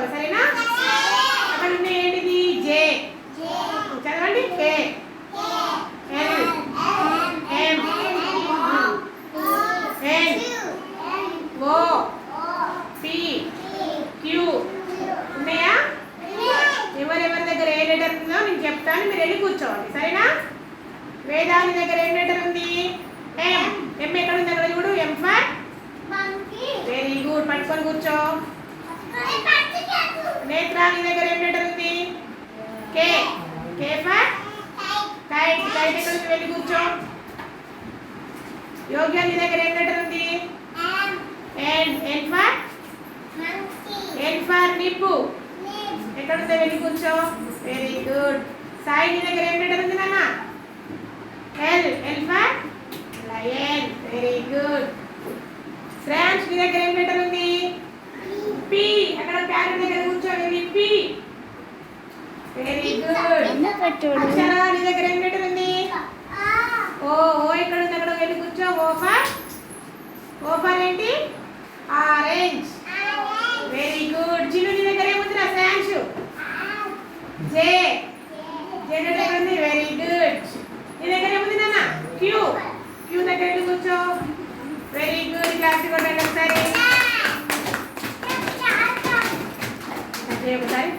చేసుకోవాలి సరేనా? అక్కడ ఉన్న ఏంటిది జే చదవండి కే ఎవరెవరి దగ్గర ఏ లెటర్ ఉందో నేను చెప్తాను మీరు వెళ్ళి కూర్చోవాలి సరేనా? వేదాని దగ్గర ఏ లెటర్ ఉంది? ఎం ఎం ఎక్కడ ఉంది? అక్కడ చూడు ఎం ఫర్ వెరీ గుడ్ పట్టుకొని కూర్చో. నేత్రాని దగ్గర ఏం లెటర్ ఉంది K. K for kite kite ఎక్కడ వెళ్ళి కూర్చో? యోగ్యాని దగ్గర ఏం లెటర్ ఉంది ఎన్ ఎన్ ఫర్ ఎన్ ఫర్ నిప్పు. ఎక్కడ ఉంది వెళ్ళి కూర్చో. వెరీ గుడ్ సాయి నీ దగ్గర ఏం లెటర్ ఉంది నాన్న? L L for lion very good Shreyansh నీ దగ్గర ఏం లెటర్ ఉంది పి అక్కడ ప్యాన్ దగ్గర కూర్చో very P very good Akshara నీ దగ్గర ఏం ఉంది? ఓ ఓ ఎక్కడ ఉంది అక్కడ వెళ్ళి కూర్చో. ఓ ఫర్ ఓ ఫర్ ఏంటి? ఆరెంజ్. వెరీ గుడ్ చిన్ను నీ దగ్గర ఏముంది రా శ్రేయాంష్ జే. జే దగ్గర ఉంది? వెరీ గుడ్ నీ దగ్గర ఏముంది నాన్న? క్యూ క్యూ దగ్గర వెళ్ళి కూర్చో. వెరీ గుడ్ క్లాస్ కొట్టండి ఒకసారి ఒకసారి.